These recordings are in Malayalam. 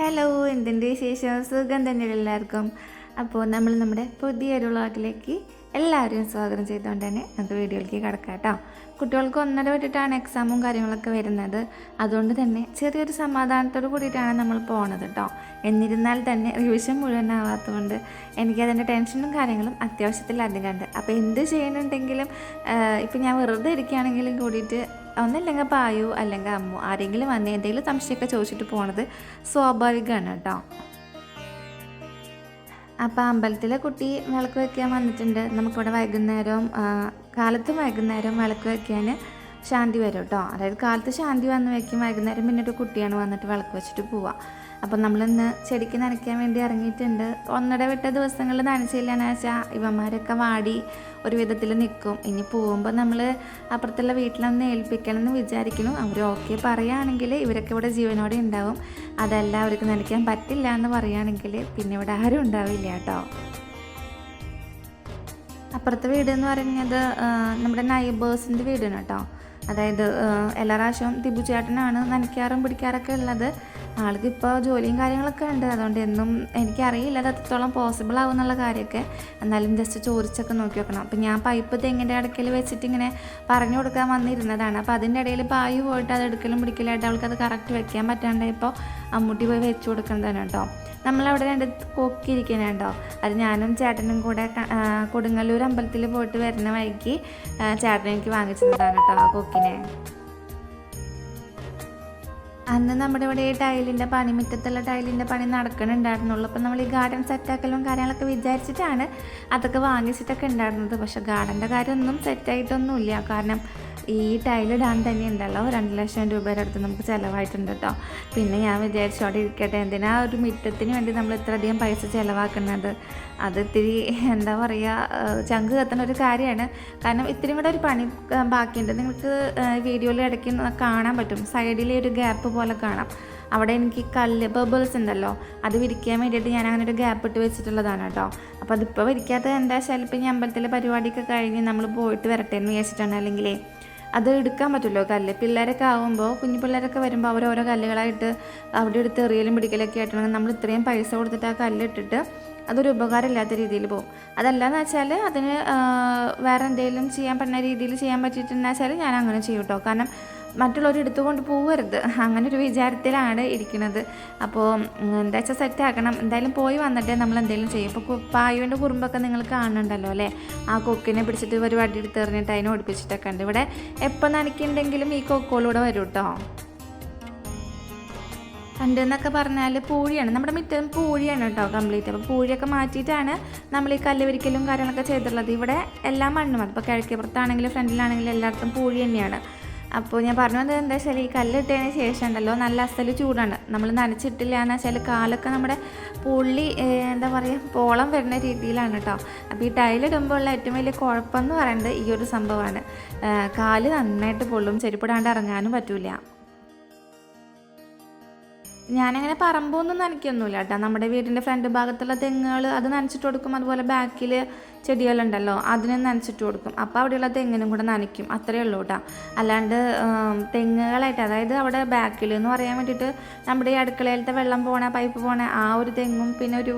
ഹലോ എന്തിന്റെ വിശേഷം? സുഖം തന്നെയുള്ള എല്ലാവർക്കും? അപ്പോൾ നമ്മൾ നമ്മുടെ പുതിയൊരു വ്ളോഗിലേക്ക് എല്ലാവരെയും സ്വാഗതം ചെയ്തുകൊണ്ട് തന്നെ നമുക്ക് വീഡിയോയിലേക്ക് കിടക്കാം കേട്ടോ. കുട്ടികൾക്ക് ഒന്നര വിട്ടിട്ടാണ് എക്സാമും കാര്യങ്ങളൊക്കെ വരുന്നത്. അതുകൊണ്ട് തന്നെ ചെറിയൊരു സമാധാനത്തോട് കൂടിയിട്ടാണ് നമ്മൾ പോണത് കേട്ടോ. എന്നിരുന്നാൽ തന്നെ റിവിഷൻ എനിക്ക് എനിക്കതിന്റെ ടെൻഷനും കാര്യങ്ങളും അത്യാവശ്യത്തിൽ ഉണ്ട് അപ്പോൾ എന്ത് ചെയ്യണമെന്നുണ്ടെങ്കിലും ഇപ്പം ഞാൻ വെറുതെ ഇരിക്കുകയാണെങ്കിലും കൂടിയിട്ട് ഒന്നല്ലെങ്കിൽ പായു അല്ലെങ്കിൽ അമ്മു ആരെങ്കിലും വന്ന് എന്തെങ്കിലും സംശയമൊക്കെ ചോദിച്ചിട്ട് പോണത് സ്വാഭാവികമാണ് കേട്ടോ. അപ്പോൾ അമ്പലത്തിലെ കുട്ടി വിളക്ക് വയ്ക്കാൻ വന്നിട്ടുണ്ട്. നമുക്കിവിടെ വൈകുന്നേരം കാലത്തും വൈകുന്നേരം വിളക്ക് വയ്ക്കാൻ ശാന്തി വരും കേട്ടോ. അതായത് കാലത്ത് ശാന്തി വന്ന് വയ്ക്കും വൈകുന്നേരം പിന്നെ ഒരു കുട്ടിയാണ് വന്നിട്ട് വിളക്ക് വെച്ചിട്ട് പോവുക. അപ്പം നമ്മളിന്ന് ചെടിക്ക് നനയ്ക്കാൻ വേണ്ടി ഇറങ്ങിയിട്ടുണ്ട്. ഒന്നര വിട്ട ദിവസങ്ങളിൽ നനച്ചില്ലാന്ന് വെച്ചാൽ ഇവന്മാരൊക്കെ വാടി ഒരു വിധത്തിൽ നിൽക്കും ഇനി പോകുമ്പോൾ നമ്മൾ അപ്പുറത്തുള്ള വീട്ടിലൊന്ന് ഏൽപ്പിക്കണം എന്ന് വിചാരിക്കുന്നു. അവർ ഓക്കെ പറയുകയാണെങ്കിൽ ഇവരൊക്കെ ഇവിടെ ജീവനോടെ ഉണ്ടാവും. അതല്ല അവർക്ക് നനയ്ക്കാൻ പറ്റില്ല എന്ന് പറയുകയാണെങ്കിൽ പിന്നെ ഇവിടെ ആരും ഉണ്ടാവില്ല കേട്ടോ. അപ്പുറത്തെ വീട് എന്ന് പറയുന്നത് നമ്മുടെ നൈബേഴ്സിന്റെ വീടാണ് കേട്ടോ. അതായത് എല്ലാ പ്രാവശ്യവും തിബു ചേട്ടനാണ് നനയ്ക്കാറും പിടിക്കാറൊക്കെ ഉള്ളത്. ആൾക്ക് ഇപ്പോൾ ജോലിയും കാര്യങ്ങളൊക്കെ ഉണ്ട്. അതുകൊണ്ട് എന്നും എനിക്കറിയില്ല അത് എത്രത്തോളം പോസിബിൾ ആവും എന്നുള്ള കാര്യമൊക്കെ. എന്നാലും ജസ്റ്റ് ചോദിച്ചൊക്കെ നോക്കി വെക്കണം. അപ്പം ഞാൻ പൈപ്പ് തെങ്ങിന്റെ ഇടയ്ക്കൽ വെച്ചിട്ട് ഇങ്ങനെ പറഞ്ഞു കൊടുക്കാൻ വന്നിരുന്നതാണ്. അപ്പോൾ അതിന്റെ ഇടയിൽ പായ് പോയിട്ട് അത് എടുക്കലും പിടിക്കലായിട്ട് അവൾക്ക് അത് കറക്റ്റ് വെക്കാൻ പറ്റാണ്ടായപ്പോൾ അമ്മൂട്ടി പോയി വെച്ച് കൊടുക്കുന്നതാണ് കേട്ടോ. നമ്മളവിടെ രണ്ട് കൊക്കിരിക്കുന്നുണ്ടോ അത് ഞാനും ചേട്ടനും കൂടെ കൊടുങ്ങല്ലൂർ അമ്പലത്തിൽ പോയിട്ട് വരുന്ന വഴിക്ക് ചേട്ടനെനിക്ക് ചേട്ടൻ എനിക്ക് വാങ്ങിച്ചു തന്നതാണ് കേട്ടോ ആ കൊക്കിനെ. അന്ന് നമ്മുടെ ഇവിടെ ടൈലിന്റെ പണി മുറ്റത്തുള്ള ടൈലിന്റെ പണി നടക്കണുണ്ടായിരുന്നുള്ളൂ. അപ്പം നമ്മൾ ഈ ഗാർഡൻ സെറ്റാക്കലും കാര്യങ്ങളൊക്കെ വിചാരിച്ചിട്ടാണ് അതൊക്കെ വാങ്ങിച്ചിട്ടൊക്കെ ഉണ്ടായിരുന്നത്. പക്ഷേ ഗാർഡന്റെ കാര്യമൊന്നും സെറ്റായിട്ടൊന്നുമില്ല കാരണം ഈ ടൈലിടാൻ തന്നെ ഉണ്ടല്ലോ രണ്ട് ലക്ഷം രൂപയുടെ അടുത്ത് നമുക്ക് ചിലവായിട്ടുണ്ട് കേട്ടോ പിന്നെ ഞാൻ വിചാരിച്ചോടെ ഇരിക്കട്ടെ എന്തിനാ ഒരു മിറ്റത്തിന് വേണ്ടി നമ്മൾ ഇത്രയധികം പൈസ ചിലവാക്കുന്നത്? അത് ഇത്തിരി എന്താ പറയുക ചങ്ക് കത്തുന്ന ഒരു കാര്യമാണ്. കാരണം ഇത്തിരി കൂടെ ഒരു പണി ബാക്കിയുണ്ട്. നിങ്ങൾക്ക് വീഡിയോയിൽ ഇടയ്ക്ക് കാണാൻ പറ്റും. സൈഡിലെ ഒരു ഗ്യാപ്പ് പോലെ കാണാം. അവിടെ എനിക്ക് കല്ല് ബബിൾസ് ഉണ്ടല്ലോ അത് വിരിക്കാൻ വേണ്ടിയിട്ട് ഞാൻ അങ്ങനെ ഒരു ഗ്യാപ്പ് ഇട്ട് വെച്ചിട്ടുള്ളതാണ് കേട്ടോ അപ്പോൾ അതിപ്പോൾ വിരിക്കാത്തത് എന്താ ചിലപ്പോൾ ഈ അമ്പലത്തിലെ പരിപാടിയൊക്കെ കഴിഞ്ഞ് നമ്മൾ പോയിട്ട് വരട്ടെ എന്ന് വിചാരിച്ചിട്ടാണ്. അല്ലെങ്കിലേ അത് എടുക്കാൻ പറ്റുമല്ലോ കല്ല് പിള്ളേരൊക്കെ ആകുമ്പോൾ കുഞ്ഞു പിള്ളേരൊക്കെ വരുമ്പോൾ അവർ ഓരോ കല്ലുകളായിട്ട് അവിടെ എടുത്ത് എറിയലും പിടിക്കലൊക്കെ ആയിട്ടുണ്ടെങ്കിൽ നമ്മൾ ഇത്രയും പൈസ കൊടുത്തിട്ട് ആ കല്ലിട്ടിട്ട് അതൊരു ഉപകാരമില്ലാത്ത രീതിയിൽ പോകും. അതല്ലാന്ന് വെച്ചാൽ അതിന് വേറെ എന്തെങ്കിലും ചെയ്യാൻ പറ്റുന്ന രീതിയിൽ ചെയ്യാൻ പറ്റിയിട്ടുണ്ടെന്ന് വെച്ചാൽ ഞാൻ അങ്ങനെ ചെയ്യും കേട്ടോ കാരണം മറ്റുള്ളവർ എടുത്തുകൊണ്ട് പോകരുത് അങ്ങനെ ഒരു വിചാരത്തിലാണ് ഇരിക്കുന്നത്. അപ്പോൾ എന്താ വെച്ചാൽ സെറ്റ് ആക്കണം. എന്തായാലും പോയി വന്നിട്ടേ നമ്മൾ എന്തെങ്കിലും ചെയ്യും. ഇപ്പോൾ പായുവിന്റെ കുറുമ്പൊക്കെ നിങ്ങൾ കാണുന്നുണ്ടല്ലോ അല്ലേ? ആ കൊക്കിനെ പിടിച്ചിട്ട് ഒരു വടി എടുത്ത് എറിഞ്ഞിട്ട് അതിനെ ഓടിപ്പിച്ചിട്ടൊക്കെ ഉണ്ട്. ഇവിടെ എപ്പോൾ നനയ്ക്കുന്നുണ്ടെങ്കിലും ഈ കൊക്കോളൂടെ വരും കേട്ടോ പണ്ട് എന്നൊക്കെ പറഞ്ഞാൽ പൂഴിയാണ്. നമ്മുടെ മിറ്റം പൂഴിയാണ് കേട്ടോ കംപ്ലീറ്റ് അപ്പോൾ പൂഴിയൊക്കെ മാറ്റിയിട്ടാണ് നമ്മൾ ഈ കല്ല് വിരിക്കലും കാര്യങ്ങളൊക്കെ ചെയ്തിട്ടുള്ളത്. ഇവിടെ എല്ലാം മണ്ണും അതിപ്പോൾ കിഴക്കേപ്പുറത്താണെങ്കിലും ഫ്രണ്ടിലാണെങ്കിലും എല്ലായിടത്തും പൂഴി തന്നെയാണ്. അപ്പോൾ ഞാൻ പറഞ്ഞു വന്നത് എന്താ വെച്ചാൽ ഈ കല്ലിട്ടതിന് ശേഷം ഉണ്ടല്ലോ നല്ല അസൽ ചൂടാണ്. നമ്മൾ നനച്ചിട്ടില്ല എന്ന് വെച്ചാൽ കാലൊക്കെ നമ്മുടെ പുള്ളി എന്താ പറയുക പോളം വരുന്ന രീതിയിലാണ് കേട്ടോ അപ്പോൾ ഈ ടൈലിടുമ്പോൾ ഉള്ള ഏറ്റവും വലിയ കുഴപ്പമെന്ന് പറയുന്നത് ഈ ഒരു സംഭവമാണ്. കാൽ നന്നായിട്ട് പൊള്ളും ചെരുപ്പിടാണ്ട് ഇറങ്ങാനും പറ്റൂല. ഞാനങ്ങനെ പറമ്പൊന്നും നനയ്ക്കൊന്നുമില്ല കേട്ടോ നമ്മുടെ വീടിന്റെ ഫ്രണ്ട് ഭാഗത്തുള്ള തെങ്ങുകൾ അത് നനച്ചിട്ട് കൊടുക്കും. അതുപോലെ ബാക്കിൽ ചെടികളുണ്ടല്ലോ അതിനും നനച്ചിട്ട് കൊടുക്കും. അപ്പോൾ അവിടെയുള്ള തെങ്ങിനും കൂടെ നനയ്ക്കും. അത്രയേ ഉള്ളൂ കേട്ടോ. അല്ലാണ്ട് തെങ്ങുകളായിട്ട് അതായത് അവിടെ ബാക്കിൽ എന്ന് പറയാൻ വേണ്ടിയിട്ട് നമ്മുടെ ഈ അടുക്കളയിലത്തെ വെള്ളം പോണ പൈപ്പ് പോണ ആ ഒരു തെങ്ങും പിന്നെ ഒരു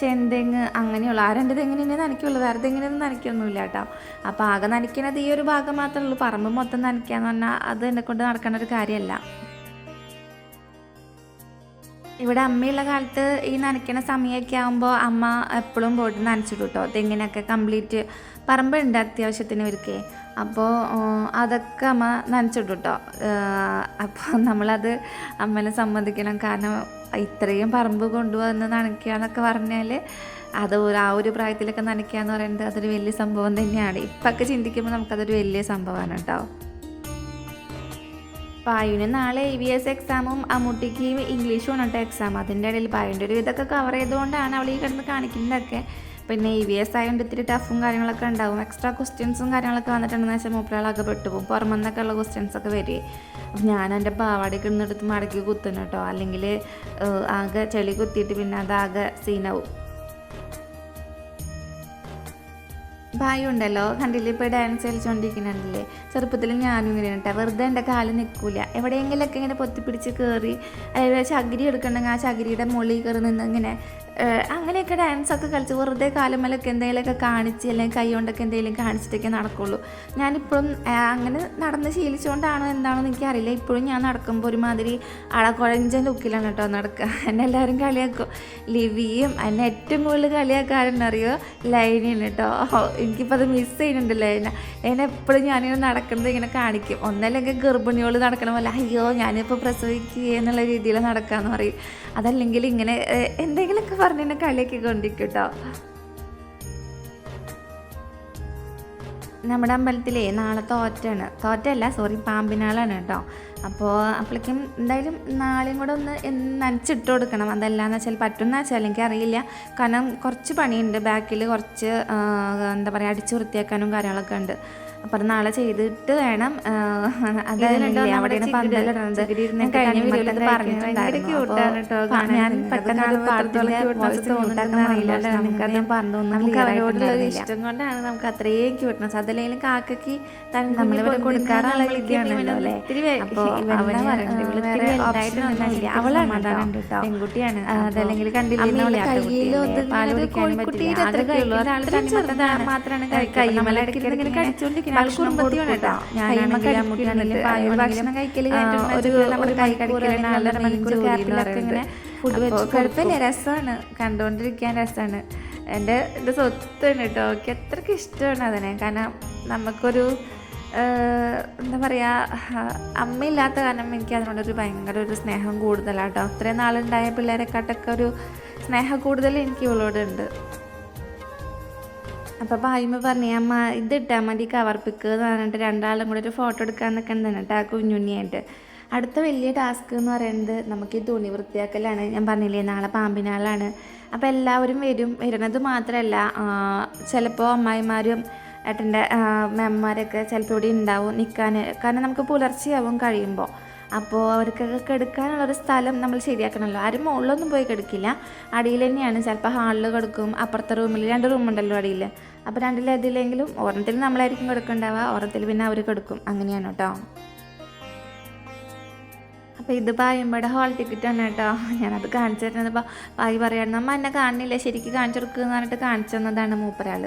ചെന്തെങ്ങ് അങ്ങനെയുള്ള ആ രണ്ട് തെങ്ങിനെ നനയ്ക്കുള്ളൂ. വേറെ തെങ്ങിനൊന്നും നനയ്ക്കൊന്നുമില്ല കേട്ടോ. അപ്പോൾ ആകെ നനയ്ക്കുന്നത് ഈ ഒരു ഭാഗം മാത്രമേ ഉള്ളൂ. പറമ്പ് മൊത്തം നനയ്ക്കുക എന്ന് പറഞ്ഞാൽ അത് എന്നെ കൊണ്ട് നടക്കേണ്ട ഒരു കാര്യമല്ല. ഇവിടെ അമ്മയുള്ള കാലത്ത് ഈ നനയ്ക്കണ സമയമൊക്കെ ആകുമ്പോൾ അമ്മ എപ്പോഴും പോയിട്ട് നനച്ചിടും കേട്ടോ തെങ്ങിനൊക്കെ കംപ്ലീറ്റ് പറമ്പുണ്ട് അത്യാവശ്യത്തിന് ഒരുക്കേ അപ്പോൾ അതൊക്കെ അമ്മ നനച്ചിടും കേട്ടോ അപ്പോൾ നമ്മളത് അമ്മനെ സമ്മതിക്കണം. കാരണം ഇത്രയും പറമ്പ് കൊണ്ടുവന്ന് നനയ്ക്കുക എന്നൊക്കെ പറഞ്ഞാൽ അത് ആ ഒരു പ്രായത്തിലൊക്കെ നനയ്ക്കുക എന്ന് പറയുന്നത് അതൊരു വലിയ സംഭവം തന്നെയാണ്. ഇപ്പൊക്കെ ചിന്തിക്കുമ്പോൾ നമുക്കതൊരു വലിയ സംഭവമാണ് കേട്ടോ. പായുവിന് നാളെ ഇ വി എസ് എക്സാമും അമ്മൂട്ടിക്ക് ഇംഗ്ലീഷും ആണ് കേട്ടോ എക്സാം അതിന്റെ ഇടയിൽ പായുവിന്റെ ഒരു ഇതൊക്കെ കവർ ചെയ്തുകൊണ്ടാണ് അവൾ ഈ കിടന്ന് കാണിക്കുന്നതൊക്കെ. പിന്നെ ഇ വി എസ് ആയതുകൊണ്ട് ഇത്തിരി ടഫും കാര്യങ്ങളൊക്കെ ഉണ്ടാവും. എക്സ്ട്രാ ക്വസ്റ്റ്യൻസും കാര്യങ്ങളൊക്കെ വന്നിട്ടുണ്ടെന്ന് വെച്ചാൽ മൂപ്പരാളൊക്കെ പെട്ടുപോകും. പുറമെ നിന്നൊക്കെ ഉള്ള ക്വസ്റ്റ്യൻസ് ഒക്കെ വരികയെ അപ്പം ഞാൻ എന്റെ പാവാടി കിടന്നെടുത്ത് മടക്കി കുത്തുന്നു കേട്ടോ അല്ലെങ്കിൽ ആകെ ചെളി കുത്തിയിട്ട് പിന്നെ അതാകെ സീനാവും പായും ഉണ്ടല്ലോ കണ്ടില്ലേ? ഇപ്പോൾ ഡാൻസ് കളിച്ചുകൊണ്ടിരിക്കുന്നുണ്ടല്ലേ ചെറുപ്പത്തിൽ ഞാനും ഇങ്ങനെ കേട്ടോ വെറുതെ എന്റെ കാൽ നിൽക്കൂല. എവിടെയെങ്കിലൊക്കെ ഇങ്ങനെ പൊത്തിപ്പിടിച്ച് കയറി അതായത് ചകിരി എടുക്കണമെങ്കിൽ ആ ചകിരിയുടെ മുകളിൽ കയറി നിന്ന് ഇങ്ങനെ അങ്ങനെയൊക്കെ ഡാൻസൊക്കെ കളിച്ച് വെറുതെ കാലുമലൊക്കെ എന്തെങ്കിലുമൊക്കെ കാണിച്ച് അല്ലെങ്കിൽ കൈ കൊണ്ടൊക്കെ എന്തെങ്കിലും കാണിച്ചിട്ടൊക്കെ നടക്കുള്ളൂ. ഞാനിപ്പോഴും അങ്ങനെ നടന്ന് ശീലിച്ചുകൊണ്ടാണോ എന്താണോ എന്ന് എനിക്കറിയില്ല. ഇപ്പോഴും ഞാൻ നടക്കുമ്പോൾ ഒരുമാതിരി അളക്കുഴഞ്ച ലുക്കിലാണ് കേട്ടോ നടക്കുക. എന്നെ എല്ലാവരും കളിയാക്കും. ലിവിയും എന്നെ ഏറ്റവും കൂടുതൽ കളിയാക്കാരെന്നറിയോ ലൈനിയാണ് കേട്ടോ. എനിക്കിപ്പോൾ അത് മിസ് ചെയ്യുന്നുണ്ട് ലൈന. ലൈന എപ്പോഴും ഞാനിങ്ങനെ നടക്കുന്നത് ഇങ്ങനെ കാണിക്കും. ഒന്നല്ലെങ്കിൽ ഗർഭിണിയോട് നടക്കണ പോലെ അയ്യോ ഞാനിപ്പോൾ പ്രസവിക്കുക എന്നുള്ള രീതിയിൽ നടക്കാന്ന് പറയും. അതല്ലെങ്കിൽ ഇങ്ങനെ എന്തെങ്കിലുമൊക്കെ പറഞ്ഞ് കളിയാക്കി കൊണ്ടിരിക്കും നമ്മുടെ അമ്പലത്തിലേ നാളെ തോറ്റാണ്. തോറ്റല്ല സോറി പാമ്പിനാളാണ് കേട്ടോ. അപ്പോൾ അപ്പോഴേക്കും എന്തായാലും നാളെയും കൂടെ ഒന്ന് നനച്ചിട്ട് കൊടുക്കണം. അതല്ലാന്ന് വെച്ചാൽ പറ്റുന്ന വെച്ചാൽ എനിക്ക് അറിയില്ല. കാരണം കുറച്ച് പണിയുണ്ട്. ബാക്കിൽ കുറച്ച് എന്താ പറയുക അടിച്ചു വൃത്തിയാക്കാനും കാര്യങ്ങളൊക്കെ ഉണ്ട്. അപ്പോൾ അത് നാളെ ചെയ്തിട്ട് വേണം. അതല്ലേ അവിടെയാണ് പന്തലിടുന്നത്. ഞാൻ കഴിഞ്ഞ വീഡിയോയിൽ ഇത് പറഞ്ഞിട്ടുണ്ടായിരുന്നു. ഞാൻ പെട്ടെന്ന് ഒരു പാടത്തോളം വോയിസ് തോന്നുന്നുണ്ടെന്ന് അറിയില്ല നമുക്കത് പറഞ്ഞു നമുക്ക് അവരോടുള്ള ഇഷ്ടം കൊണ്ടാണ് നമുക്ക് അത്രയും ക്യൂട്ട്നസ് അതല്ലെങ്കിലും കാക്കയ്ക്ക് നമ്മളിവിടെ കൊടുക്കാറുള്ള രീതിയാണല്ലോ അല്ലേ? അപ്പോൾ അവളാണ് കേട്ടോ. പെൺകുട്ടിയാണ്. അതല്ലെങ്കിൽ കണ്ടില്ല പാൽ കുടിക്കാനും പറ്റില്ല. ആകെ കഴിക്കുന്ന ആൾ മാത്രമാണ് കൈമല ഇങ്ങനെ കടിച്ചോണ്ടിരിക്കുന്നത് ഭക്ഷണം ഞാനാണെങ്കിൽ കഴിക്കൽ ഒരു നമ്മുടെ കൈ കടിക്കൽ നാലര മണിക്കൂർ ഗ്യാപ്പിലൊക്കെ ഇങ്ങനെ ഫുഡ് വെച്ച് കുഴപ്പമില്ല. രസമാണ്. കണ്ടുകൊണ്ടിരിക്കാൻ രസമാണ്. എന്റെ എന്റെ സ്വത്താണ് കേട്ടോ. എനിക്ക് അത്രയ്ക്ക് ഇഷ്ടമാണ് അതിനെ. കാരണം നമുക്കൊരു എന്താ പറയുക അമ്മയില്ലാത്ത കാരണം എനിക്ക് അതിനോടൊരു ഭയങ്കര ഒരു സ്നേഹം കൂടുതലാണ് കേട്ടോ അത്രയും നാളുണ്ടായ പിള്ളേരെക്കാട്ടൊക്കെ ഒരു സ്നേഹം കൂടുതൽ എനിക്ക് ഇവളോട് ഉണ്ട് അപ്പോൾ പായ്മ പറഞ്ഞു അമ്മ ഇതിട്ടാൽ മതി കവർ പിക്ക് എന്ന് പറഞ്ഞിട്ട് രണ്ടാളും കൂടെ ഒരു ഫോട്ടോ എടുക്കാൻ തന്നെ കേട്ടോ ആ കുഞ്ഞുണ്ണിയായിട്ട്. അടുത്ത വലിയ ടാസ്ക് എന്ന് പറയുന്നത് നമുക്ക് ഈ തുണി വൃത്തിയാക്കലാണ്. ഞാൻ പറഞ്ഞില്ലേ നാളെ പാമ്പിനാളാണ്. അപ്പോൾ എല്ലാവരും വരും. വരുന്നത് മാത്രമല്ല ചിലപ്പോൾ അമ്മായിമാരും ഏട്ടന്റെ മെമ്മമാരൊക്കെ ചിലപ്പോൾ ഇവിടെ ഉണ്ടാവും നിൽക്കാൻ കാരണം നമുക്ക് പുലർച്ചെയാവും കഴിയുമ്പോൾ അപ്പോൾ അവർക്കൊക്കെ കിടക്കാനുള്ളൊരു സ്ഥലം നമ്മൾ ശരിയാക്കണമല്ലോ ആരും മുകളിലൊന്നും പോയി കിടക്കില്ല. അടിയിൽ തന്നെയാണ്. ചിലപ്പോൾ ഹാളിൽ കിടക്കും. അപ്പുറത്തെ റൂമിൽ രണ്ട് റൂമുണ്ടല്ലോ അടിയിൽ അപ്പോൾ രണ്ടിലേതിലെങ്കിലും ഒരെണ്ണത്തിൽ നമ്മളായിരിക്കും കൊടുക്കണ്ടാവുക ഒരെണ്ണത്തിൽ പിന്നെ അവർ കൊടുക്കും. അങ്ങനെയാണ് കേട്ടോ. അപ്പോൾ ഇത് പായുമ്പോടെ ഹോൾ ടിക്കറ്റ് ആണ് കേട്ടോ. ഞാനത് കാണിച്ചു തരുന്നപ്പോൾ പായി പറയാണ് നമ്മ എന്നെ കാണില്ല ശരിക്കും കാണിച്ചു കൊടുക്കുക എന്ന് പറഞ്ഞിട്ട് കാണിച്ചു തന്നതാണ് മൂപ്പരാൾ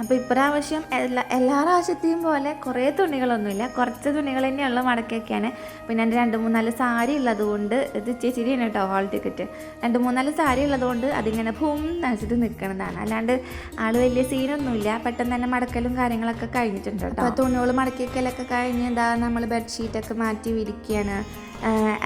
അപ്പോൾ ഇപ്രാവശ്യം എല്ലാ എല്ലാ പ്രാവശ്യത്തെയും പോലെ കുറേ തുണികളൊന്നുമില്ല. കുറച്ച് തുണികൾ തന്നെയുള്ള മടക്കൊക്കെയാണ്. പിന്നെ എന്റെ രണ്ട് മൂന്നാൽ സാരി ഉള്ളതുകൊണ്ട് ഇത് ചേച്ചിരിയാണ് കേട്ടോ ഹോൾ ടിക്കറ്റ് രണ്ട് മൂന്നാൽ സാരി ഉള്ളതുകൊണ്ട് അതിങ്ങനെ ഭൂം നനച്ചിട്ട് നിൽക്കുന്നതാണ്. അല്ലാണ്ട് ആൾ വലിയ സീനൊന്നുമില്ല പെട്ടെന്ന് തന്നെ മടക്കലും കാര്യങ്ങളൊക്കെ കഴിഞ്ഞിട്ടുണ്ട് കേട്ടോ. അപ്പോൾ തുണികൾ മടക്കിയൊക്കെ കഴിഞ്ഞ് എന്താ നമ്മൾ ബെഡ്ഷീറ്റൊക്കെ മാറ്റി വിരിക്കുകയാണ്.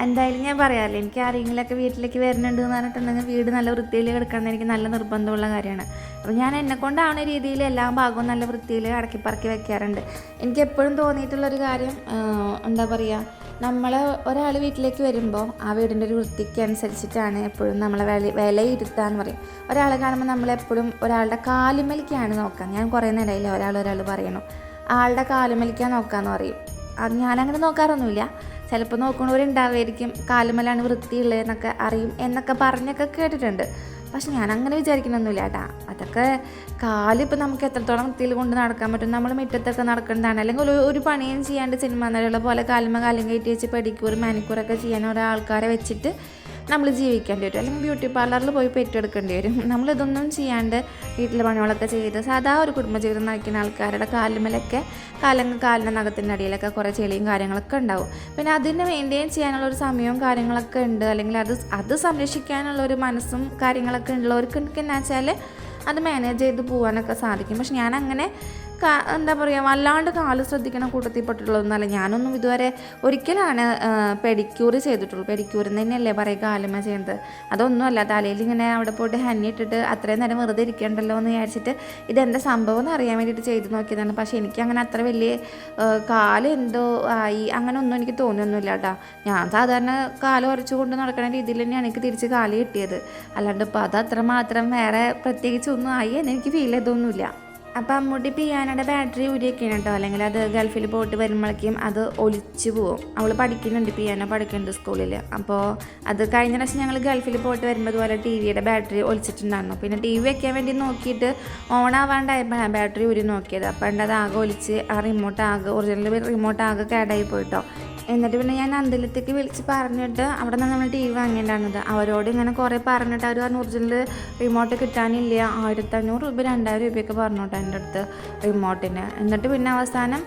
എന്തായാലും ഞാൻ പറയാറില്ല എനിക്ക് ആരെങ്കിലുമൊക്കെ വീട്ടിലേക്ക് വരുന്നുണ്ട് എന്ന് പറഞ്ഞിട്ടുണ്ടെങ്കിൽ വീട് നല്ല വൃത്തിയിൽ കിടക്കണം എനിക്ക് നല്ല നിർബന്ധമുള്ള കാര്യമാണ്. അപ്പോൾ ഞാൻ എന്നെ കൊണ്ടാവുന്ന രീതിയിൽ എല്ലാ ഭാഗവും നല്ല വൃത്തിയിൽ അടക്കി പറക്കി വെക്കാറുണ്ട്. എനിക്ക് എപ്പോഴും തോന്നിയിട്ടുള്ളൊരു കാര്യം എന്താ പറയുക നമ്മൾ ഒരാൾ വീട്ടിലേക്ക് വരുമ്പോൾ ആ വീടിന്റെ ഒരു വൃത്തിക്ക് അനുസരിച്ചിട്ടാണ് എപ്പോഴും നമ്മളെ വില വിലയിരുത്താന്ന് പറയും. ഒരാളെ കാണുമ്പോൾ നമ്മളെപ്പോഴും ഒരാളുടെ കാലുമലിക്കാണ് നോക്കുക ഞാൻ കുറേ നേരമായില്ല ഒരാൾ ഒരാൾ പറയണു. ആളുടെ കാലുമലിക്കാൻ നോക്കാമെന്ന് പറയും. ഞാനങ്ങനെ നോക്കാറൊന്നുമില്ല. ചിലപ്പോൾ നോക്കണവരുണ്ടാവുമായിരിക്കും കാലുമലാണ് വൃത്തിയുള്ളതെന്നൊക്കെ അറിയും എന്നൊക്കെ പറഞ്ഞൊക്കെ കേട്ടിട്ടുണ്ട്. പക്ഷെ ഞാൻ അങ്ങനെ വിചാരിക്കണമൊന്നുമില്ല കേട്ടാ. അതൊക്കെ കാലിപ്പോൾ നമുക്ക് എത്രത്തോളം വൃത്തിയിൽ കൊണ്ട് നടക്കാൻ പറ്റും നമ്മൾ മുറ്റത്തൊക്കെ നടക്കുന്നതാണ്. അല്ലെങ്കിൽ ഒരു പണിയും ചെയ്യാണ്ട് സിനിമ നിലയുള്ള പോലെ കാലുമ കാലം കയറ്റി വെച്ച് പെഡിക്യൂർ മാനിക്യൂറൊക്കെ ചെയ്യാൻ ഒരാൾക്കാരെ വെച്ചിട്ട് നമ്മൾ ജീവിക്കേണ്ടി വരും. അല്ലെങ്കിൽ ബ്യൂട്ടി പാർലറിൽ പോയി പെറ്റെടുക്കേണ്ടി വരും. നമ്മളിതൊന്നും ചെയ്യാണ്ട് വീട്ടിലെ പണികളൊക്കെ ചെയ്ത് സാധാ ഒരു കുടുംബജീവിതം നയിക്കുന്ന ആൾക്കാരുടെ കാലുമലൊക്കെ കാലങ്ങ കാലിന്റെ നഖത്തിന്റെ അടിയിലൊക്കെ കുറേ ചെളിയും കാര്യങ്ങളൊക്കെ ഉണ്ടാവും. പിന്നെ അതിന് മെയിന്റെയിൻ ചെയ്യാനുള്ള ഒരു സമയവും കാര്യങ്ങളൊക്കെ ഉണ്ട്. അല്ലെങ്കിൽ അത് അത് സംരക്ഷിക്കാനുള്ള ഒരു മനസ്സും കാര്യങ്ങളൊക്കെ ഉള്ളവർക്ക് എന്നാ വെച്ചാൽ അത് മാനേജ് ചെയ്ത് പോകാനൊക്കെ സാധിക്കും. പക്ഷെ ഞാൻ അങ്ങനെ എന്താ പറയുക വല്ലാണ്ട് കാൽ ശ്രദ്ധിക്കണ കൂട്ടത്തിൽപ്പെട്ടിട്ടുള്ളതൊന്നുമല്ല ഞാനൊന്നും ഇതുവരെ ഒരിക്കലാണ് പെഡിക്യൂർ ചെയ്തിട്ടുള്ളൂ. പെഡിക്യൂർ തന്നെയല്ലേ പറയുക കാലുമ ചെയ്യുന്നത് അതൊന്നുമല്ല തലയിൽ ഇങ്ങനെ അവിടെ പോയിട്ട് ഹന്നി ഇട്ടിട്ട് അത്രയും നേരം വെറുതെ ഇരിക്കണ്ടല്ലോ എന്ന് വിചാരിച്ചിട്ട് ഇതെന്താ സംഭവം എന്ന് അറിയാൻ വേണ്ടിയിട്ട് ചെയ്ത് നോക്കിയതാണ്. പക്ഷേ എനിക്ക് അങ്ങനെ അത്ര വലിയ കാലെന്തോ ആയി അങ്ങനെ ഒന്നും എനിക്ക് തോന്നിയൊന്നുമില്ല കേട്ടോ. ഞാൻ സാധാരണ കാൽ ഉറച്ചു കൊണ്ട് നടക്കുന്ന രീതിയിൽ തന്നെയാണ് എനിക്ക് തിരിച്ച് കാൽ കിട്ടിയത്. അല്ലാണ്ട് ഇപ്പോൾ അത് മാത്രം വേറെ പ്രത്യേകിച്ച് ഒന്നും ആയി എന്ന് എനിക്ക് ഫീൽ ചെയ്തൊന്നുമില്ല. അപ്പം അമ്മൂട്ടി പിയാനയുടെ ബാറ്ററി ഊരിയൊക്കെയാണ് കേട്ടോ. അല്ലെങ്കിൽ അത് ഗൾഫിൽ പോയിട്ട് വരുമ്പോഴേക്കും അത് ഒലിച്ചു പോവും. അവൾ പഠിക്കുന്നുണ്ട് പിയാനോ പഠിക്കുന്നുണ്ട് സ്കൂളിൽ അപ്പോൾ അത് കഴിഞ്ഞ പ്രാവശ്യം ഞങ്ങൾ ഗൾഫിൽ പോയിട്ട് വരുമ്പോൾ ഇതുപോലെ ടി വിയുടെ ബാറ്ററി ഒലിച്ചിട്ടുണ്ടായിരുന്നു. പിന്നെ ടി വി വെക്കാൻ വേണ്ടി നോക്കിയിട്ട് ഓൺ ആവാണ്ടായപ്പോഴാണ് ബാറ്ററി ഊരി നോക്കിയത്. അപ്പോൾ എന്റെ അത് ആകെ ഒലിച്ച് ആ റിമോട്ട് ആകെ ഒറിജിനൽ റിമോട്ട് ആകെ കേടായി പോയിട്ടോ എന്നിട്ട് പിന്നെ ഞാൻ അന്തലത്തേക്ക് വിളിച്ച് പറഞ്ഞിട്ട് അവിടെ നിന്ന് നമ്മൾ ടി വി വാങ്ങിയിട്ടുണ്ടായിരുന്നത്. അവരോട് ഇങ്ങനെ കുറേ പറഞ്ഞിട്ട് അവർ പറഞ്ഞു ഒറിജിനൽ റിമോട്ട് കിട്ടാനില്ല. ആയിരത്തഞ്ഞൂറ് രൂപ രണ്ടായിരം രൂപയൊക്കെ പറഞ്ഞു എന്റെ അടുത്ത് റിമോട്ടിന്. എന്നിട്ട് പിന്നെ അവസാനം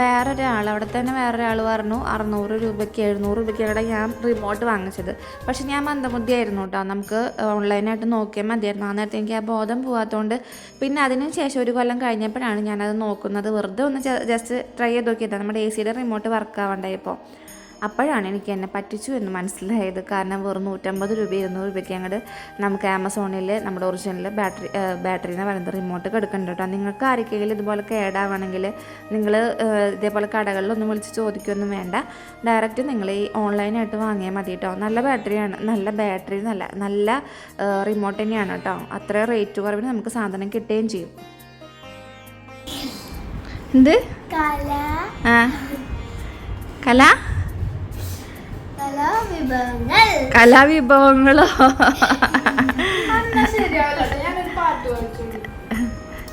വേറൊരാൾ അവിടെ തന്നെ വേറൊരാൾ പറഞ്ഞു അറുന്നൂറ് രൂപയ്ക്ക് എഴുന്നൂറ് രൂപയ്ക്കാണ് ഞാൻ റിമോട്ട് വാങ്ങിച്ചത്. പക്ഷേ ഞാൻ മന്ദബുദ്ധിയായിരുന്നു കേട്ടോ നമുക്ക് ഓൺലൈനായിട്ട് നോക്കിയാൽ മതിയായിരുന്നു. ആ നേരത്തെ എനിക്ക് ആ ബോധം പോകാത്തതുകൊണ്ട് പിന്നെ അതിന് ശേഷം ഒരു കൊല്ലം കഴിഞ്ഞപ്പോഴാണ് ഞാനത് നോക്കുന്നത്. വെറുതെ ഒന്ന് ജസ്റ്റ് ട്രൈ ചെയ്ത് നോക്കിയതാണ് നമ്മുടെ എ സിയുടെ റിമോട്ട് വർക്ക് ആവണ്ടായപ്പോൾ അപ്പോഴാണ് എനിക്ക് എന്നെ പറ്റിച്ചു എന്ന് മനസ്സിലായത്. കാരണം വെറും നൂറ്റമ്പത് രൂപ ഇരുന്നൂറ് രൂപയ്ക്ക് അങ്ങോട്ട് നമുക്ക് ആമസോണിൽ നമ്മുടെ ഒറിജിനൽ ബാറ്ററി ബാറ്ററി എന്ന് പറയുന്നത് റിമോട്ട് കിടക്കുന്നുണ്ട് കേട്ടോ. നിങ്ങൾക്ക് ആർക്കെങ്കിലും ഇതുപോലെ കേടാവണമെങ്കിൽ നിങ്ങൾ ഇതേപോലെ കടകളിലൊന്നും വിളിച്ച് ചോദിക്കുകയൊന്നും വേണ്ട. ഡയറക്റ്റ് നിങ്ങൾ ഈ ഓൺലൈനായിട്ട് വാങ്ങിയാൽ മതി കേട്ടോ. നല്ല ബാറ്ററിയാണ് നല്ല ബാറ്ററി നല്ല നല്ല റിമോട്ട് തന്നെയാണ് കേട്ടോ. അത്ര റേറ്റ് കുറവിന് നമുക്ക് സാധനം കിട്ടുകയും ചെയ്യും. എന്ത്? കല. ആ. കല? കലാവിഭവങ്ങളോ?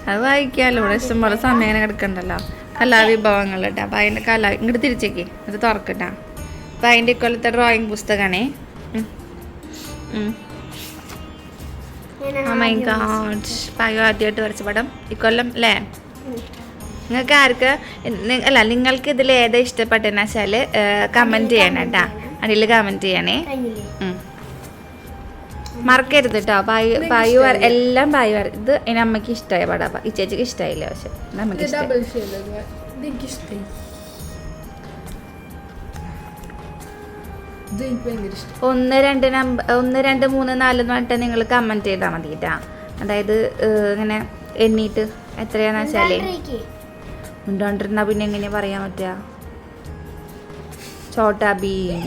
അത് വായിക്കാലോ. ഇവിടെ ഇഷ്ടംപോലെ സമയം കിടക്കണ്ടല്ലോ. കലാവിഭവങ്ങൾ കേട്ടോ. അപ്പം അതിന്റെ കല ഇങ്ങോട്ട് തിരിച്ചേക്ക്. അത് തുറക്കട്ടാ. അപ്പം അതിന്റെ ഇക്കൊല്ലത്തെ ഡ്രോയിങ് പുസ്തകമാണേ മൈ ഗാഡ് പായോ ആദ്യമായിട്ട് വരച്ച പടം. ഇക്കൊല്ലം അല്ലേ? നിങ്ങൾക്ക് ആർക്ക്? അല്ല നിങ്ങൾക്ക് ഇതിൽ ഏതാ ഇഷ്ടപ്പെട്ടെന്ന് വെച്ചാൽ കമന്റ് ചെയ്യണം കേട്ടാ. അടിയിൽ കമന്റ് ചെയ്യണേ. മറക്കരുത് കേട്ടോ പായു പായു എല്ലാം പായു വര ഇത് എന്റെ അമ്മയ്ക്ക് ഇഷ്ടമായ പടാ. ഈ ചേച്ചിക്ക് ഇഷ്ടമായില്ല പക്ഷെ നമുക്ക് ഒന്ന് രണ്ട് നമ്പർ ഒന്ന് രണ്ട് മൂന്ന് നാല് എന്ന് പറഞ്ഞിട്ട് നിങ്ങൾ കമന്റ് ചെയ്താൽ മതി കേട്ടാ അതായത് ഇങ്ങനെ എണ്ണീട്ട് എത്രയാന്ന് വെച്ചാലേ. ഉണ്ടാണ്ടിരുന്നാ പിന്നെ എങ്ങനെയാ പറയാൻ പറ്റുക ചോട്ടാ ഭീം.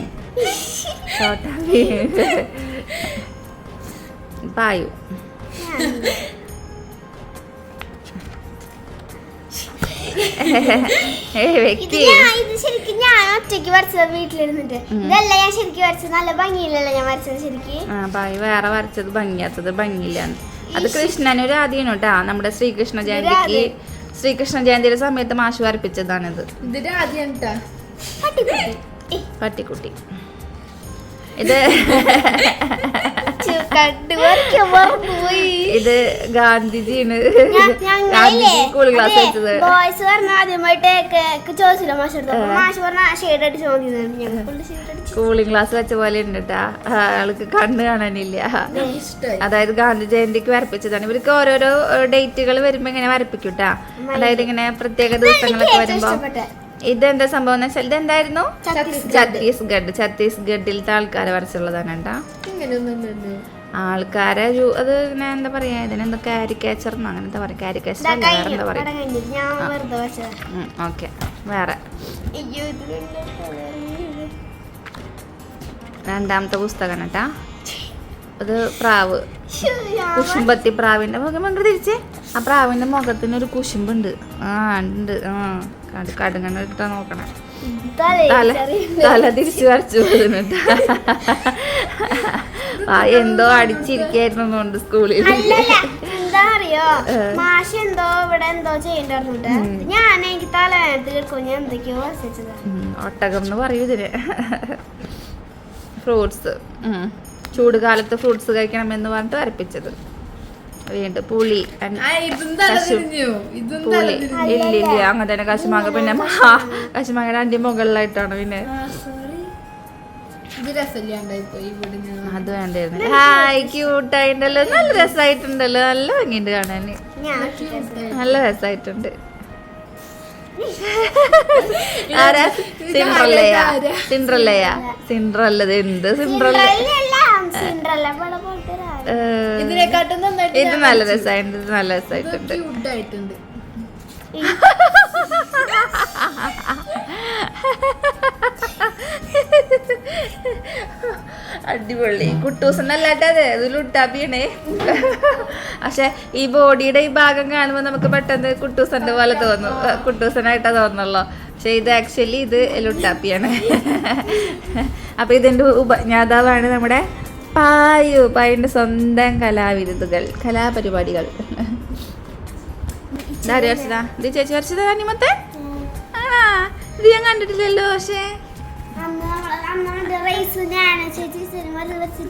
പായു ഏ ഇത് വ്യക്തി ഇത് ശരിക്കും ഞാൻ ഒറ്റയ്ക്ക് വരച്ചത് വീട്ടിലിരുന്നിട്ട് ഇതല്ല ഞാൻ ശരിക്കും വരച്ചത്. നല്ല ഭംഗിയില്ലല്ലോ ഞാൻ വരച്ചത് ശരിക്കും. ആ പായു വേറെ വരച്ചത് ഭംഗിയാത്തത് ഭംഗിയില്ലാന്ന്. അത് കൃഷ്ണനൊരു ആദ്യം കേട്ടാ നമ്മുടെ ശ്രീകൃഷ്ണ ജയന്തിക്ക് ശ്രീകൃഷ്ണ ജയന്തിയുടെ സമയത്ത് മാഷ് വരപ്പിച്ചതാണിത്. ഇതിന്റെ ആദ്യം കേട്ടാ പട്ടിക്കുട്ടി. പട്ടിക്കുട്ടി. ഇത്. ഇത് ഗാന്ധിജിയാണ്. ഞാൻ- ഗാന്ധിജി സ്കൂൾ ക്ലാസ് അതെ, വെച്ചത് ബോയ്സ് പറഞ്ഞ ആദ്യമായിട്ട് കേക്ക് ചോദിച്ചില്ല മാഷ് എടുത്തു അപ്പൊ മാഷ് പറഞ്ഞ ഷെയ്ഡ് അടിച്ച് മതി ഞങ്ങൾ ഷെയ്ഡ് സ്കൂളിംഗ് ക്ലാസ് വെച്ച പോലെ ഉണ്ട് കേട്ടാ ആൾക്ക് കണ്ണ് കാണാനില്ല. അതായത് ഗാന്ധി ജയന്തിക്ക് വരപ്പിച്ചതാണ്. ഇവർക്ക് ഓരോരോ ഡേറ്റുകൾ വരുമ്പോ ഇങ്ങനെ വരപ്പിക്കൂട്ടാ കേട്ടാ അതായത് ഇങ്ങനെ പ്രത്യേക ദിവസങ്ങളൊക്കെ വരുമ്പോ ഇതെന്താ സംഭവം എന്ന് വെച്ചാൽ ഇതെന്തായിരുന്നു? ഛത്തീസ്ഗഡ്. ഛത്തീസ്ഗഡ്. ഛത്തീസ്ഗഡിലത്തെ ആൾക്കാരെ വരച്ചുള്ളതാണ് കേട്ടാ. ആൾക്കാരെ അത് ഇങ്ങനെ എന്താ പറയാ ഇതിനെന്താ കാരിക്കേച്ചർ അങ്ങനെന്താ പറയാ കാരിക്കേച്ചർ അല്ല വേറെ എന്താ പറയാ. ഞാൻ ഓക്കെ. വേറെ. രണ്ടാമത്തെ പുസ്തകം കേട്ടാ. അത് പ്രാവ്. കുശുംബത്തി കുശുമ്പത്തി പ്രാവിന്റെ മുഖം തിരിച്ചേ? ആ പ്രാവിന്റെ മുഖത്തിന് ഒരു കുശുമ്പുണ്ട്. ആ ഉണ്ട്. ആ. കട് കടുങ്ങണ ഇട്ടാ നോക്കണം. തല തല തിരിച്ചു വരച്ചു പോകുന്നുണ്ട് ആ എന്തോ അടിച്ചിരിക്കായിരുന്നു സ്കൂളിൽ അല്ലല്ല എന്താ അറിയോ? മാഷ് എന്തോ ഇവിടെ എന്തോ ചെയ്യണ്ടായിരുന്നു ഞാൻ എനിക്ക് തലവേദന കേൾക്കും ഞാൻ എന്തൊക്കെയോ ഒട്ടകം എന്ന് പറയൂ ഇതിന്. ഫ്രൂട്ട്സ്. ചൂട് കാലത്ത് ഫ്രൂട്ട്സ് കഴിക്കണമെന്ന് പറഞ്ഞിട്ട് വരപ്പിച്ചത്. വീണ്ടും പുളി പുളി. തല ഇല്ല ഇല്ല അങ്ങനെ തന്നെ കശുമാങ്ങ പിന്നെ കശുമാങ്ങയുടെ കശുമാങ്ങ അണ്ടി മുകളിലായിട്ടാണ് പിന്നെ. അത് വേണ്ടായിരുന്നു. ഹായ് ക്യൂട്ടായിട്ടുണ്ടല്ലോ നല്ല രസമായിട്ടുണ്ടല്ലോ നല്ല ഭംഗിയുണ്ട് കാണാൻ. നല്ല രസമായിട്ടുണ്ട് സിൻഡ്രല്ലയാ. സിൻഡ്രല്ലയാ. സിൻഡ്രല്ലത് എന്ത് സിൻഡ്രല്ല? ഇത് നല്ല രസമായിട്ടുണ്ട് ഇത് നല്ല രസമായിട്ടുണ്ട് ക്യൂട്ട് ആയിട്ടുണ്ട്. അടിപൊളി. കുട്ടൂസന്റെ അല്ലാട്ടത് ഇത് ലുട്ടാപ്പിയാണേ. പക്ഷെ ഈ ബോഡിയുടെ ഈ ഭാഗം കാണുമ്പോൾ നമുക്ക് പെട്ടെന്ന് കുട്ടൂസന്റെ പോലെ തോന്നും. കുട്ടൂസനായിട്ടാ തോന്നുള്ളൂ. പക്ഷെ ഇത് ആക്ച്വലി ഇത് ലുട്ടാപ്പിയാണ്. അപ്പൊ ഇതിന്റെ ഉപജ്ഞാതാവാണ് നമ്മുടെ പായു പായുവിന്റെ സ്വന്തം കലാവിരുതുകൾ കലാപരിപാടികൾ. ഇതാര് വരച്ചതാ ഇത് ചേച്ചി വരച്ചതാ അനിമത്തെ ഇത് ഞാൻ കണ്ടിട്ടില്ലല്ലോ പക്ഷേ.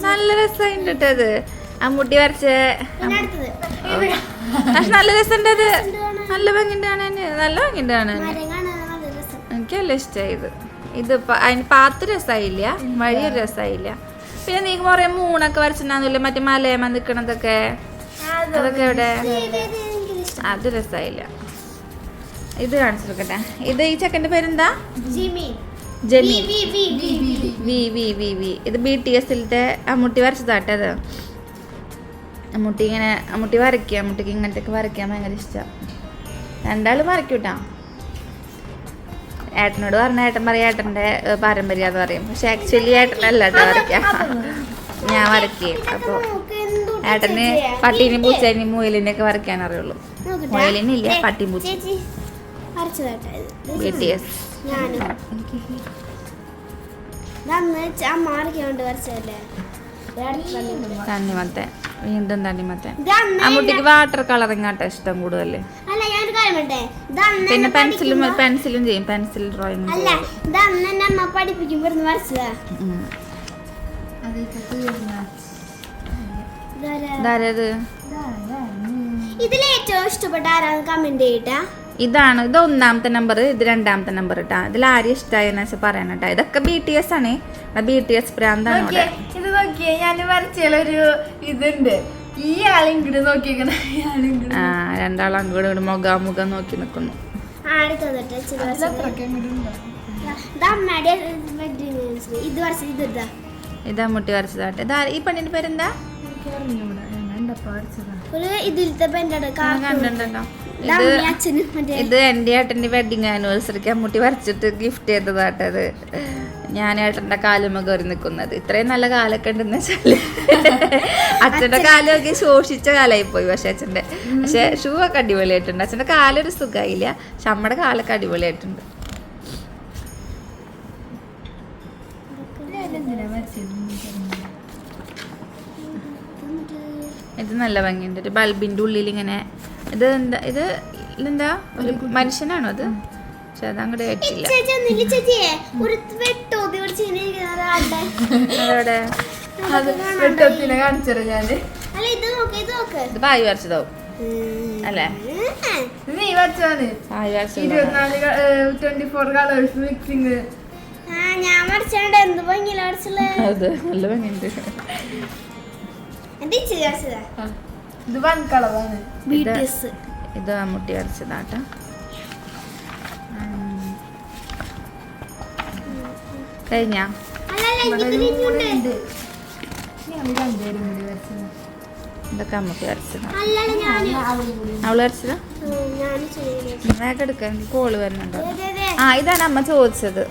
നല്ല രസമുണ്ട് കേട്ടത് അമ്മൂട്ടി വരച്ച. പക്ഷെ നല്ല രസമുണ്ട് അത് നല്ല ഭംഗിന്റെ ആണ് നല്ല ഭംഗിന്റെ ആണ് എനിക്കല്ല എനിക്ക് നല്ല ഇഷ്ടമായി ഇത് അതിന് പാത്ത് രസമായില്ല വഴിയൊരു രസമായില്ല പിന്നെ നീ കുറെ മൂണൊക്കെ വരച്ചിട്ടുണ്ടാകുന്നില്ല മറ്റേ മലയമ്മ നിക്കണതൊക്കെ. അതൊക്കെ എവിടെ? അത് രസമായില്ല. ഇത് കാണിച്ചിരിക്കട്ടെ ഇത് ഈ ചെക്കന്റെ പേരെന്താ? Jimmy. Jemi. B B B B V. V V V ഇത് ബി ടി എസിലത്തെ അമ്മൂട്ടി വരച്ചതാട്ടെ അത് അമ്മൂട്ടി ഇങ്ങനെ അമ്മൂട്ടി വരയ്ക്കുക അമ്മൂട്ടിക്ക് ഇങ്ങനത്തെ വരയ്ക്കാൻ ഭയങ്കര ഇഷ്ടമാണ് രണ്ടാളും വരയ്ക്കൂട്ടാ. ഏട്ടനോട് പറഞ്ഞ ഏട്ടൻ പറയും ഏട്ടന്റെ പാരമ്പര്യം എന്ന് പറയും. പക്ഷെ ആക്ച്വലി ഏട്ടനല്ല കേട്ടോ വരയ്ക്കാം. ഞാൻ വരയ്ക്കുകയും അപ്പോൾ ഏട്ടന് ചേച്ചിയെ. പട്ടീനെയും പൂച്ചേനെയും മുയലിനെയൊക്കെ വരയ്ക്കാൻ അറിയുള്ളൂ. മുയലിനില്ല പട്ടി പൂച്ച. ബി ടി എസ് ഇതന്ന് അമ്മ വരയ്ക്കാൻ പണി. തണ്ണിമത്തൻ. വീണ്ടും തണ്ണിമത്തൻ. അമ്മൂട്ടിക്ക് വാട്ടർ കളറിങ് ആട്ടോ ഇഷ്ടം കൂടുതൽ പിന്നെ പെൻസിലും പെൻസിലും ചെയ്യും. പെൻസിൽ ഡ്രോയിങ് അല്ല ഇത് അന്ന് അമ്മ പഠിപ്പിക്കുമ്പോ ഇരുന്ന് വരച്ചതാ. അതൊക്കെ തീർന്ന ഇതാരാ? ഇതാരത് ഇതിൽ ഏറ്റവും ഇഷ്ടപ്പെട്ട ആരാണ് കമന്റ് ചെയ്യട്ടാ. ഇതാണ് ഇത് ഒന്നാമത്തെ നമ്പർ ഇത് രണ്ടാമത്തെ നമ്പർ കേട്ടാ ഇതിൽ ആരും ഇഷ്ടമായെന്ന് വെച്ചാൽ പറയണം കേട്ടോ ഇതൊക്കെ ബി ടി എസ് ആണ്. ബി ടി എസ് പ്രാന്താണ് ഇത് നോക്കിയേ ഞാൻ വരച്ചൊരു ഇതുണ്ട്. ഈ ആളിങ്ങോട്ട് നോക്കിയേക്കണ ആ രണ്ടാളും അങ്ങോട്ട് ഇങ്ങോട്ടും മുഖാമുഖം നോക്കി നിൽക്കുന്നു ഇതമ്മൂട്ടി ഇത് മുട്ടി വരച്ചതാട്ടെ. ഇതാ ഈ പെണ്ണിന്റെ പേരെന്താ? കണ്ടിട്ടുണ്ടല്ലോ. ഇത് ഇത് ഏട്ടന്റെ എന്റെ ഏട്ടന്റെ വെഡിങ് ആനിവേഴ്സറിക്ക് അമ്മൂട്ടി വരച്ചിട്ട് ഗിഫ്റ്റ് ചെയ്തതാട്ടത് ഞാൻ ഏട്ടന്റെ കാലുമ്മ കയറി നിൽക്കുന്നത് ഇത്രയും നല്ല കാലൊക്കെ ഉണ്ടെന്ന് വെച്ചാൽ അച്ഛന്റെ കാലമൊക്കെ ശോഷിച്ച കാലായി പോയി പക്ഷെ അച്ഛന്റെ. പക്ഷെ ഷൂ ഒക്കെ അടിപൊളിയായിട്ടുണ്ട്. അച്ഛന്റെ കാലൊരു സുഖമായില്ല പക്ഷെ അമ്മയുടെ കാലൊക്കെ അടിപൊളിയായിട്ടുണ്ട്. ഇത് നല്ല ഭംഗിയുണ്ട്. ഒരു ബൾബിന്റെ ഉള്ളിൽ ഇങ്ങനെ ഇത് എന്താ ഇത് ഇതെന്താ? ഒരു മനുഷ്യനാണോ അത്? പക്ഷെ അത് അങ്ങോട്ട് കേട്ടില്ല. ചേച്ചി. അതവിടെ? അത് വെട്ടത്തിനെ കാണിച്ചത് ഞാൻ. അല്ല ഇത് നോക്ക് ഇത് നോക്ക്. ഇത് പായ് വരച്ചതാവും. അല്ലേ? നീ വരച്ചതാണ്? ഇരുപത്തിനാല് ട്വന്റി ഫോർ കളേഴ്സ് മിക്സിങ് ആ ഞാൻ വരച്ചാണ്ട് എന്ത് ഭംഗിയില വരച്ചുള്ള നല്ല ഭംഗിയുണ്ട്. എന്റെ വരച്ചതാ. ഇത് വൺ കളറാണ് മമ്മൂട്ടി വരച്ചതാട്ടോ കഴിഞ്ഞ? ഇതൊക്കെ അമ്മൂട്ടി വരച്ചതാ അവൾ വരച്ചതാ എടുക്കാൻ കോൾ വരുന്നുണ്ടോ. ആ ഇതാണ് അമ്മ ചോദിച്ചത്.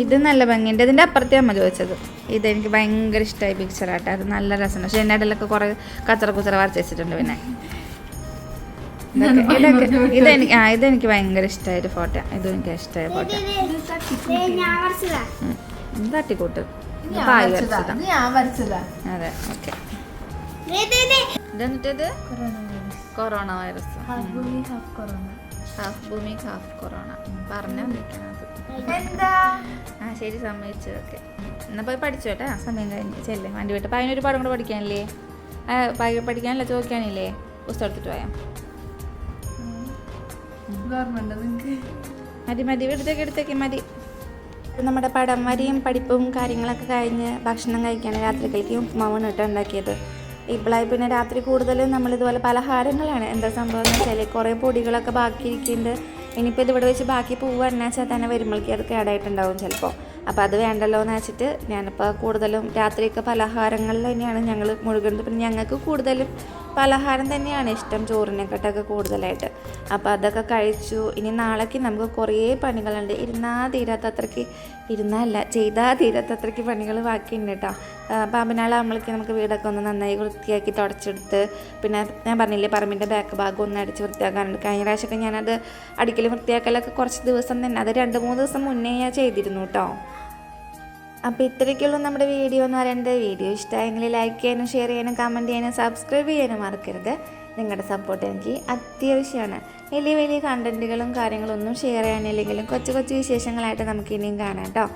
ഇത് നല്ല ഭംഗിയുണ്ട്. ഇതിന്റെ അപ്പുറത്തെ അമ്മ ചോദിച്ചത്. ഇത് എനിക്ക് ഭയങ്കര ഇഷ്ടമായി പിക്ചറാട്ടെ അത് നല്ല രസമാണ്. പക്ഷേ എന്റെ ഇടയിലൊക്കെ കുറേ കച്ചറ കുച്ചറ വരച്ച് വെച്ചിട്ടുണ്ട് പിന്നെ. ഇതൊക്കെ ഇതെനിക്ക് ആ ഇതെനിക്ക് ഭയങ്കര ഇഷ്ടമായ ഒരു ഫോട്ടോ ഇതും എനിക്ക് ഇഷ്ടമായ ഫോട്ടോ തട്ടിക്കൂട്ട്. പായ് വരച്ചതാ. അതെ okay. ഇതെന്നിട്ടത്? Corona virus corona virus half ഭൂമി ഹാഫ് കൊറോണ. ഹാഫ് എന്താ? ആ ശരി സമ്മതിച്ചു ഓക്കെ എന്നാ പോയി പഠിച്ചോട്ടെ ആ സമയം കഴിഞ്ഞ്. ചെല്ലേ വണ്ടി വിട്ട്. അതിനൊരു പാഠം കൂടെ പഠിക്കാനില്ലേ? പഠിക്കാനല്ല ചോദിക്കാനില്ലേ? പുസ്തകം എടുത്തിട്ട് പോയാം. ഓർമ്മയുണ്ടോ മതി മതി. എടുത്തേക്ക് എടുത്തേക്ക് മതി. നമ്മുടെ പടം വരിയും പഠിപ്പും കാര്യങ്ങളൊക്കെ കഴിഞ്ഞ് ഭക്ഷണം കഴിക്കാൻ രാത്രിക്കലേക്ക് ഉപ്പുമാവാണ് കേട്ടോ ഉണ്ടാക്കിയത്. ഇപ്പോഴായി പിന്നെ രാത്രി കൂടുതലും നമ്മൾ ഇതുപോലെ പലഹാരങ്ങളാണ്. എന്താ സംഭവം എന്ന് വെച്ചാൽ കുറേ പൊടികളൊക്കെ ബാക്കി ഇരിക്കുന്നുണ്ട് ഇനിയിപ്പോൾ ഇത് ഇവിടെ വെച്ച് ബാക്കി പോവുകയാണെന്ന് വെച്ചാൽ തന്നെ വരുമ്പോഴേക്കും അത് കേടായിട്ടുണ്ടാവും ചിലപ്പോൾ അപ്പോൾ അത് വേണ്ടല്ലോ എന്ന് വെച്ചിട്ട് ഞാനിപ്പോൾ കൂടുതലും രാത്രിയൊക്കെ പലഹാരങ്ങളിൽ തന്നെയാണ് ഞങ്ങൾ മുഴുകുന്നത്. പിന്നെ ഞങ്ങൾക്ക് കൂടുതലും പലഹാരം തന്നെയാണ് ഇഷ്ടം ചോറിനെക്കാട്ടൊക്കെ കൂടുതലായിട്ട്. അപ്പോൾ അതൊക്കെ കഴിച്ചു. ഇനി നാളേക്ക് നമുക്ക് കുറേ പണികളുണ്ട്. ഇരുന്നാൽ തീരാത്തത്രയ്ക്ക് ഇരുന്നല്ല ചെയ്താൽ തീരാത്തത്രയ്ക്ക് പണികൾ ബാക്കിയുണ്ട് കേട്ടോ. പാമ്പനാളാകുമ്പോഴേക്ക് നമുക്ക് വീടൊക്കെ ഒന്ന് നന്നായി വൃത്തിയാക്കി തുടച്ചെടുത്ത് പിന്നെ ഞാൻ പറഞ്ഞില്ലേ പറമ്പിന്റെ ബാക്ക് ഭാഗം ഒന്ന് അടിച്ച് വൃത്തിയാക്കാനുണ്ട്. കഴിഞ്ഞ പ്രാവശ്യമൊക്കെ ഞാനത് അടിക്കൽ വൃത്തിയാക്കലൊക്കെ കുറച്ച് ദിവസം തന്നെ അത് രണ്ട് മൂന്ന് ദിവസം മുന്നേ ഞാൻ ചെയ്തിരുന്നു കേട്ടോ. അപ്പോൾ ഇത്രയ്ക്കുള്ളൂ നമ്മുടെ വീഡിയോ എന്ന് പറയുന്നത്. വീഡിയോ ഇഷ്ടമായെങ്കിൽ ലൈക്ക് ചെയ്യാനും ഷെയർ ചെയ്യാനും കമന്റ് ചെയ്യാനും സബ്സ്ക്രൈബ് ചെയ്യാനും മറക്കരുത്. നിങ്ങളുടെ സപ്പോർട്ട് എനിക്ക് അത്യാവശ്യമാണ്. വലിയ വലിയ കണ്ടന്റുകളും കാര്യങ്ങളും ഒന്നും ഷെയർ ചെയ്യാനില്ലെങ്കിലും കൊച്ചു കൊച്ചു വിശേഷങ്ങളായിട്ട് നമുക്ക് ഇനിയും കാണാം കേട്ടോ.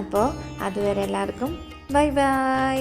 അപ്പോൾ അതുവരെ എല്ലാവർക്കും ബൈ ബൈ